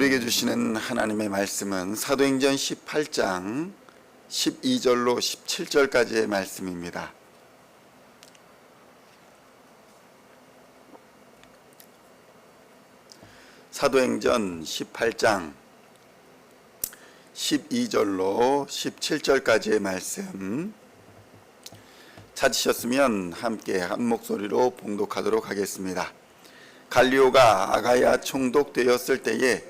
우리에게 주시는 하나님의 말씀은 사도행전 18장 12절로 17절까지의 말씀입니다. 사도행전 18장 12절로 17절까지의 말씀 찾으셨으면 함께 한 목소리로 봉독하도록 하겠습니다. 갈리오가 아가야 총독되었을 때에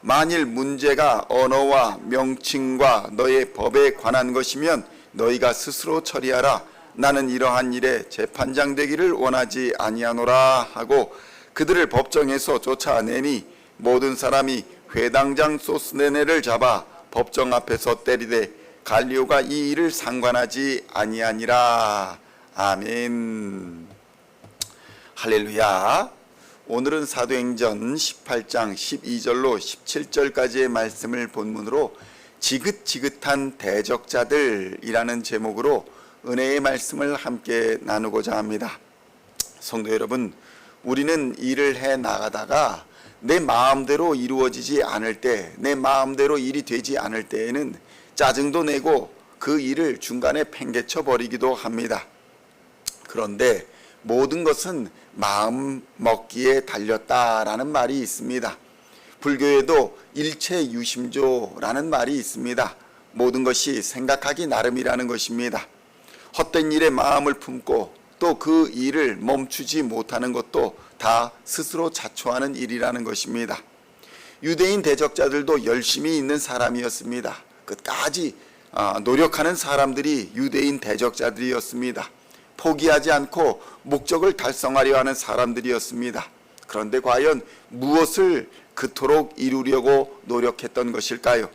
만일 문제가 언어와 명칭과 너의 법에 관한 것이면 너희가 스스로 처리하라. 나는 이러한 일에 재판장 되기를 원하지 아니하노라 하고 그들을 법정에서 쫓아내니 모든 사람이 회당장 소스네네를 잡아 법정 앞에서 때리되 갈리오가 이 일을 상관하지 아니하니라. 아멘. 할렐루야 오늘은 사도행전 18장 12절로 17절까지의 말씀을 본문으로 지긋지긋한 대적자들이라는 제목으로 은혜의 말씀을 함께 나누고자 합니다. 성도 여러분, 우리는 일을 해 나가다가 내 마음대로 이루어지지 않을 때, 내 마음대로 일이 되지 않을 때에는 짜증도 내고 그 일을 중간에 팽개쳐 버리기도 합니다. 그런데 모든 것은 마음 먹기에 달렸다라는 말이 있습니다. 불교에도 일체 유심조라는 말이 있습니다. 모든 것이 생각하기 나름이라는 것입니다. 헛된 일에 마음을 품고 또 그 일을 멈추지 못하는 것도 다 스스로 자초하는 일이라는 것입니다. 유대인 대적자들도 열심히 있는 사람이었습니다. 끝까지 아, 노력하는 사람들이 유대인 대적자들이었습니다. 포기하지 않고 목적을 달성하려 하는 사람들이었습니다. 그런데 과연 무엇을 그토록 이루려고 노력했던 것일까요?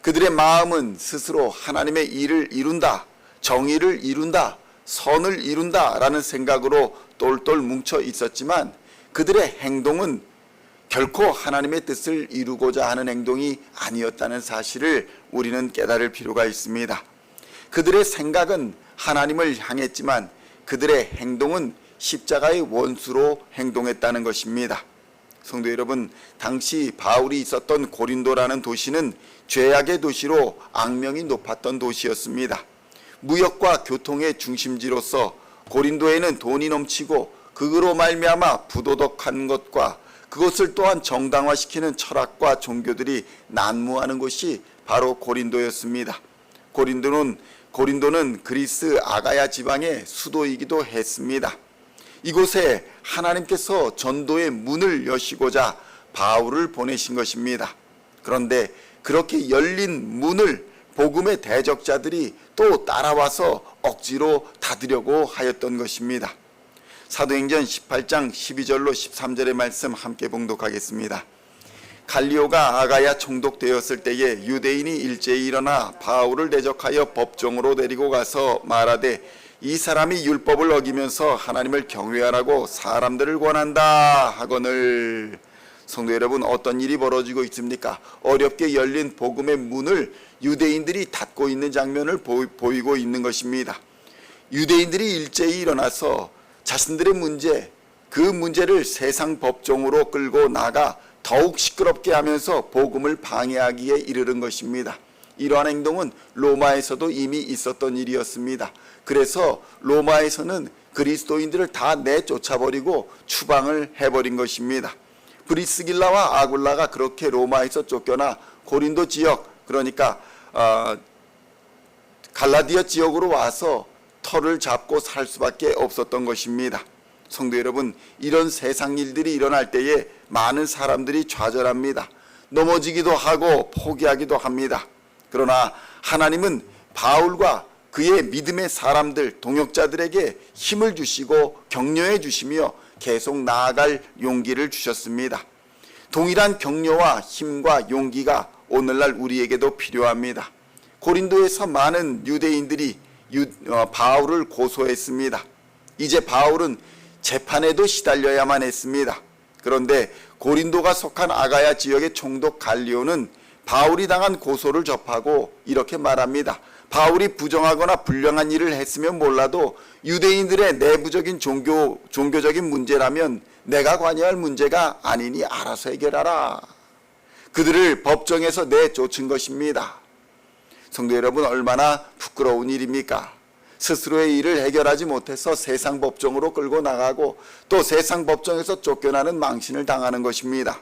그들의 마음은 스스로 하나님의 일을 이룬다, 정의를 이룬다, 선을 이룬다 라는 생각으로 똘똘 뭉쳐 있었지만 그들의 행동은 결코 하나님의 뜻을 이루고자 하는 행동이 아니었다는 사실을 우리는 깨달을 필요가 있습니다. 그들의 생각은 하나님을 향했지만 그들의 행동은 십자가의 원수로 행동했다는 것입니다. 성도 여러분, 당시 바울이 있었던 고린도라는 도시는 죄악의 도시로 악명이 높았던 도시였습니다. 무역과 교통의 중심지로서 고린도에는 돈이 넘치고 그로 말미암아 부도덕한 것과 그것을 또한 정당화시키는 철학과 종교들이 난무하는 곳이 바로 고린도였습니다. 고린도는 고린도는 그리스 아가야 지방의 수도이기도 했습니다. 이곳에 하나님께서 전도의 문을 여시고자 바울을 보내신 것입니다. 그런데 그렇게 열린 문을 복음의 대적자들이 또 따라와서 억지로 닫으려고 하였던 것입니다. 사도행전 18장 12절로 13절의 말씀 함께 봉독하겠습니다. 갈리오가 아가야 총독되었을 때에 유대인이 일제히 일어나 바울을 대적하여 법정으로 데리고 가서 말하되 이 사람이 율법을 어기면서 하나님을 경외하라고 사람들을 권한다 하거늘 성도 여러분 어떤 일이 벌어지고 있습니까? 어렵게 열린 복음의 문을 유대인들이 닫고 있는 장면을 보이고 있는 것입니다. 유대인들이 일제히 일어나서 자신들의 문제 그 문제를 세상 법정으로 끌고 나가 더욱 시끄럽게 하면서 복음을 방해하기에 이르는 것입니다. 이러한 행동은 로마에서도 이미 있었던 일이었습니다. 그래서 로마에서는 그리스도인들을 다 내쫓아버리고 추방을 해버린 것입니다. 브리스길라와 아굴라가 그렇게 로마에서 쫓겨나 고린도 지역 그러니까 어, 갈라디아 지역으로 와서 터를 잡고 살 수밖에 없었던 것입니다. 성도 여러분, 이런 세상 일들이 일어날 때에 많은 사람들이 좌절합니다. 넘어지기도 하고 포기하기도 합니다. 그러나 하나님은 바울과 그의 믿음의 사람들, 동역자들에게 힘을 주시고 격려해 주시며 계속 나아갈 용기를 주셨습니다. 동일한 격려와 힘과 용기가 오늘날 우리에게도 필요합니다. 고린도에서 많은 유대인들이 유, 어, 바울을 고소했습니다. 이제 바울은 재판에도 시달려야만 했습니다. 그런데 고린도가 속한 아가야 지역의 총독 갈리오는 바울이 당한 고소를 접하고 이렇게 말합니다. 바울이 부정하거나 불량한 일을 했으면 몰라도 유대인들의 내부적인 종교 종교적인 문제라면 내가 관여할 문제가 아니니 알아서 해결하라. 그들을 법정에서 내쫓은 것입니다. 성도 여러분 얼마나 부끄러운 일입니까? 스스로의 일을 해결하지 못해서 세상 법정으로 끌고 나가고 또 세상 법정에서 쫓겨나는 망신을 당하는 것입니다.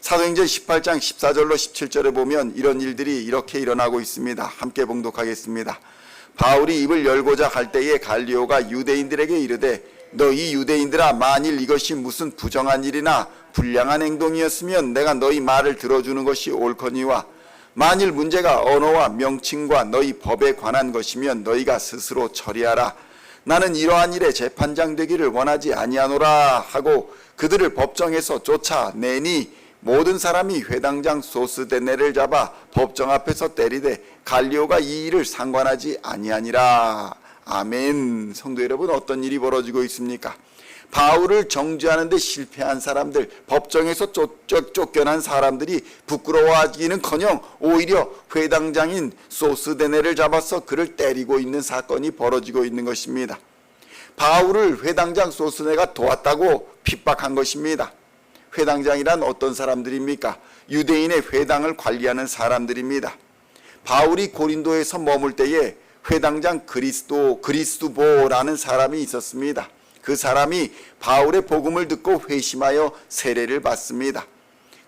사도행전 18장 14절로 17절에 보면 이런 일들이 이렇게 일어나고 있습니다. 함께 봉독하겠습니다. 바울이 입을 열고자 할 때에 갈리오가 유대인들에게 이르되 너희 유대인들아 만일 이것이 무슨 부정한 일이나 불량한 행동이었으면 내가 너희 말을 들어주는 것이 옳거니와 만일 문제가 언어와 명칭과 너희 법에 관한 것이면 너희가 스스로 처리하라. 나는 이러한 일에 재판장 되기를 원하지 아니하노라 하고 그들을 법정에서 쫓아내니 모든 사람이 회당장 소스데네를 잡아 법정 앞에서 때리되 갈리오가 이 일을 상관하지 아니하니라. 아멘. 성도 여러분 어떤 일이 벌어지고 있습니까? 바울을 정죄하는데 실패한 사람들, 법정에서 쫓, 쫓, 쫓겨난 사람들이 부끄러워하기는커녕 오히려 회당장인 소스데네를 잡아서 그를 때리고 있는 사건이 벌어지고 있는 것입니다. 바울을 회당장 소스네가 도왔다고 핍박한 것입니다. 회당장이란 어떤 사람들입니까? 유대인의 회당을 관리하는 사람들입니다. 바울이 고린도에서 머물 때에 회당장 그리스도 그리스도보라는 사람이 있었습니다. 그 사람이 바울의 복음을 듣고 회심하여 세례를 받습니다.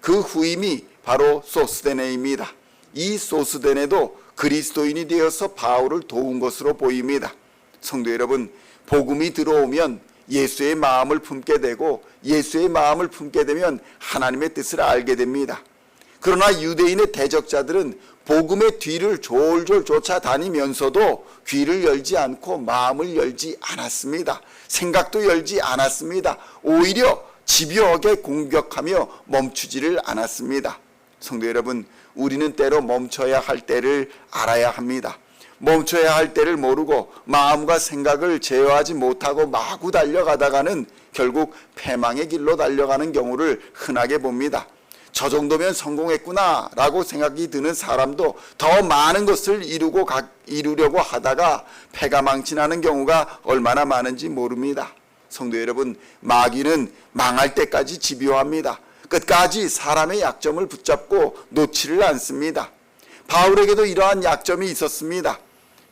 그 후임이 바로 소스데네입니다. 이 소스데네도 그리스도인이 되어서 바울을 도운 것으로 보입니다. 성도 여러분, 복음이 들어오면 예수의 마음을 품게 되고 예수의 마음을 품게 되면 하나님의 뜻을 알게 됩니다. 그러나 유대인의 대적자들은 복음의 뒤를 졸졸 쫓아다니면서도 귀를 열지 않고 마음을 열지 않았습니다. 생각도 열지 않았습니다. 오히려 집요하게 공격하며 멈추지를 않았습니다. 성도 여러분, 우리는 때로 멈춰야 할 때를 알아야 합니다. 멈춰야 할 때를 모르고 마음과 생각을 제어하지 못하고 마구 달려가다가는 결국 패망의 길로 달려가는 경우를 흔하게 봅니다. 저 정도면 성공했구나 라고 생각이 드는 사람도 더 많은 것을 이루고 가, 이루려고 하다가 패가 망신하는 경우가 얼마나 많은지 모릅니다. 성도 여러분, 마귀는 망할 때까지 집요합니다. 끝까지 사람의 약점을 붙잡고 놓지를 않습니다. 바울에게도 이러한 약점이 있었습니다.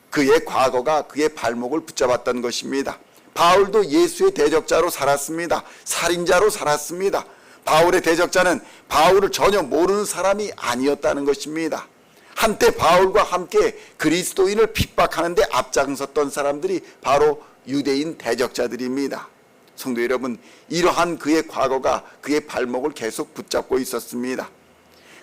그의 과거가 그의 발목을 붙잡았던 것입니다. 바울도 예수의 대적자로 살았습니다. 살인자로 살았습니다. 바울의 대적자는 바울을 전혀 모르는 사람이 아니었다는 것입니다. 한때 바울과 함께 그리스도인을 핍박하는데 앞장섰던 사람들이 바로 유대인 대적자들입니다. 성도 여러분, 이러한 그의 과거가 그의 발목을 계속 붙잡고 있었습니다.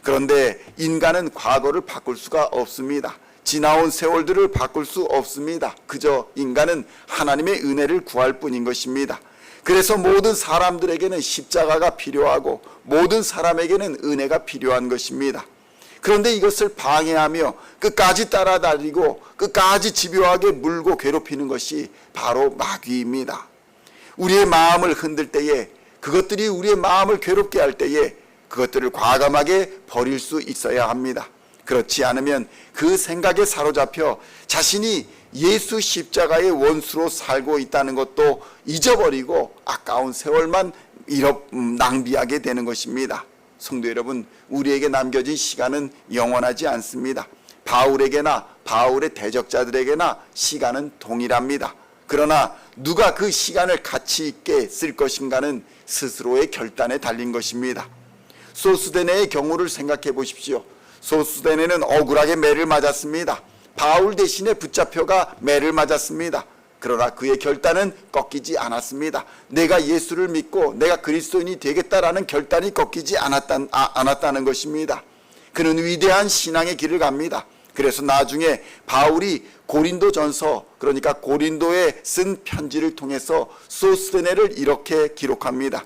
그런데 인간은 과거를 바꿀 수가 없습니다. 지나온 세월들을 바꿀 수 없습니다. 그저 인간은 하나님의 은혜를 구할 뿐인 것입니다. 그래서 모든 사람들에게는 십자가가 필요하고 모든 사람에게는 은혜가 필요한 것입니다. 그런데 이것을 방해하며 끝까지 따라다니고 끝까지 집요하게 물고 괴롭히는 것이 바로 마귀입니다. 우리의 마음을 흔들 때에 그것들이 우리의 마음을 괴롭게 할 때에 그것들을 과감하게 버릴 수 있어야 합니다. 그렇지 않으면 그 생각에 사로잡혀 자신이 예수 십자가의 원수로 살고 있다는 것도 잊어버리고 아까운 세월만 음, 낭비하게 되는 것입니다. 성도 여러분, 우리에게 남겨진 시간은 영원하지 않습니다. 바울에게나 바울의 대적자들에게나 시간은 동일합니다. 그러나 누가 그 시간을 가치 있게 쓸 것인가는 스스로의 결단에 달린 것입니다. 소스데네의 경우를 생각해 보십시오. 소스데네는 억울하게 매를 맞았습니다. 바울 대신에 붙잡혀가 매를 맞았습니다. 그러나 그의 결단은 꺾이지 않았습니다. 내가 예수를 믿고 내가 그리스도인이 되겠다라는 결단이 꺾이지 않았다, 아, 않았다는 것입니다. 그는 위대한 신앙의 길을 갑니다. 그래서 나중에 바울이 고린도 전서 그러니까 고린도에 쓴 편지를 통해서 소스데네를 이렇게 기록합니다.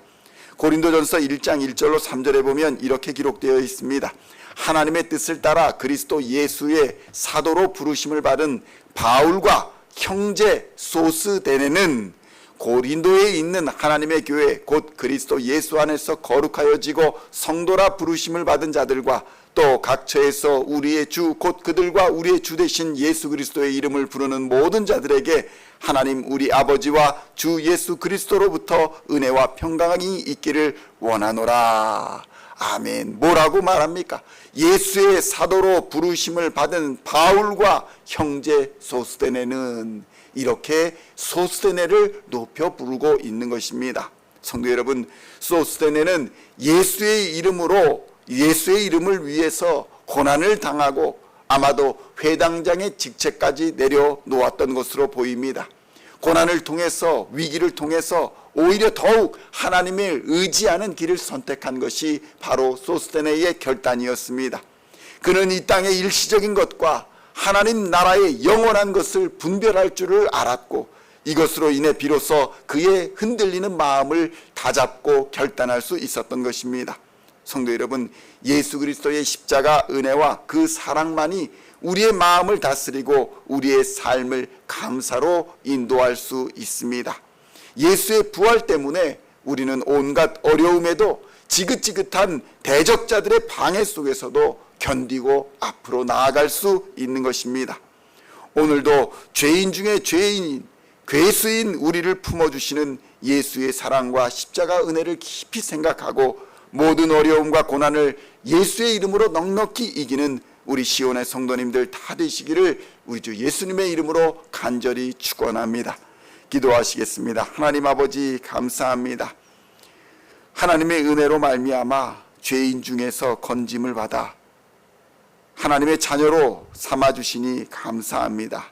고린도전서 1장 1절로 3절에 보면 이렇게 기록되어 있습니다. 하나님의 뜻을 따라 그리스도 예수의 사도로 부르심을 받은 바울과 형제 소스데네는 고린도에 있는 하나님의 교회 곧 그리스도 예수 안에서 거룩하여지고 성도라 부르심을 받은 자들과 또 각처에서 우리의 주 곧 그들과 우리의 주 되신 예수 그리스도의 이름을 부르는 모든 자들에게 하나님 우리 아버지와 주 예수 그리스도로부터 은혜와 평강이 있기를 원하노라. 아멘. 뭐라고 말합니까? 예수의 사도로 부르심을 받은 바울과 형제 소스데네는 이렇게 소스데네를 높여 부르고 있는 것입니다. 성도 여러분, 소스데네는 예수의 이름으로 예수의 이름을 위해서 고난을 당하고 아마도 회당장의 직책까지 내려놓았던 것으로 보입니다. 고난을 통해서 위기를 통해서 오히려 더욱 하나님을 의지하는 길을 선택한 것이 바로 소스테네의 결단이었습니다. 그는 이 땅의 일시적인 것과 하나님 나라의 영원한 것을 분별할 줄을 알았고 이것으로 인해 비로소 그의 흔들리는 마음을 다잡고 결단할 수 있었던 것입니다. 성도 여러분, 예수 그리스도의 십자가 은혜와 그 사랑만이 우리의 마음을 다스리고 우리의 삶을 감사로 인도할 수 있습니다. 예수의 부활 때문에 우리는 온갖 어려움에도 지긋지긋한 대적자들의 방해 속에서도 견디고 앞으로 나아갈 수 있는 것입니다. 오늘도 죄인 중에 죄인, 괴수인 우리를 품어주시는 예수의 사랑과 십자가 은혜를 깊이 생각하고 모든 어려움과 고난을 예수의 이름으로 넉넉히 이기는 우리 시온의 성도님들 다 되시기를 우리 주 예수님의 이름으로 간절히 축원합니다. 기도하시겠습니다. 하나님 아버지 감사합니다. 하나님의 은혜로 말미암아 죄인 중에서 건짐을 받아 하나님의 자녀로 삼아 주시니 감사합니다.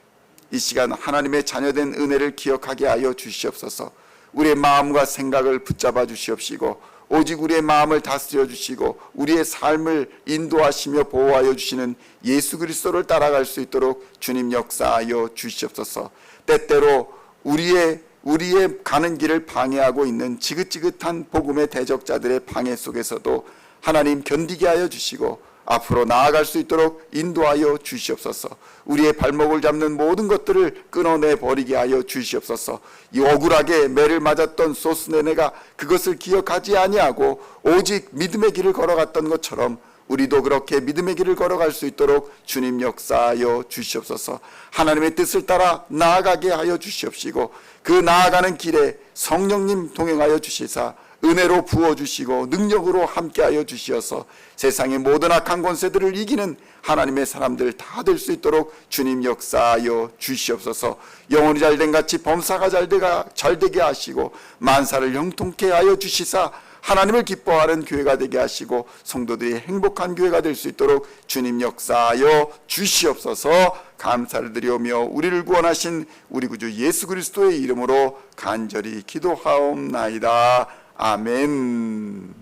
이 시간 하나님의 자녀된 은혜를 기억하게 하여 주시옵소서. 우리의 마음과 생각을 붙잡아 주시옵시고 오직 우리의 마음을 다스려 주시고 우리의 삶을 인도하시며 보호하여 주시는 예수 그리스도를 따라갈 수 있도록 주님 역사하여 주시옵소서. 때때로 우리의 우리의 가는 길을 방해하고 있는 지긋지긋한 복음의 대적자들의 방해 속에서도 하나님 견디게 하여 주시고 앞으로 나아갈 수 있도록 인도하여 주시옵소서. 우리의 발목을 잡는 모든 것들을 끊어내 버리게 하여 주시옵소서. 이 억울하게 매를 맞았던 소스네네가 그것을 기억하지 아니하고 오직 믿음의 길을 걸어갔던 것처럼 우리도 그렇게 믿음의 길을 걸어갈 수 있도록 주님 역사하여 주시옵소서. 하나님의 뜻을 따라 나아가게 하여 주시옵시고 그 나아가는 길에 성령님 동행하여 주시사 은혜로 부어주시고 능력으로 함께하여 주시어서 세상의 모든 악한 권세들을 이기는 하나님의 사람들 다 될 수 있도록 주님 역사하여 주시옵소서 영혼이 잘된 같이 범사가 잘되가 잘되게 하시고 만사를 형통케 하여 주시사 하나님을 기뻐하는 교회가 되게 하시고 성도들이 행복한 교회가 될 수 있도록 주님 역사하여 주시옵소서 감사를 드리오며 우리를 구원하신 우리 구주 예수 그리스도의 이름으로 간절히 기도하옵나이다. 아멘.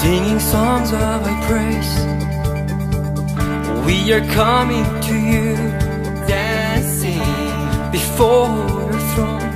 Singing songs of thy praise. We are coming to you, dancing before your throne.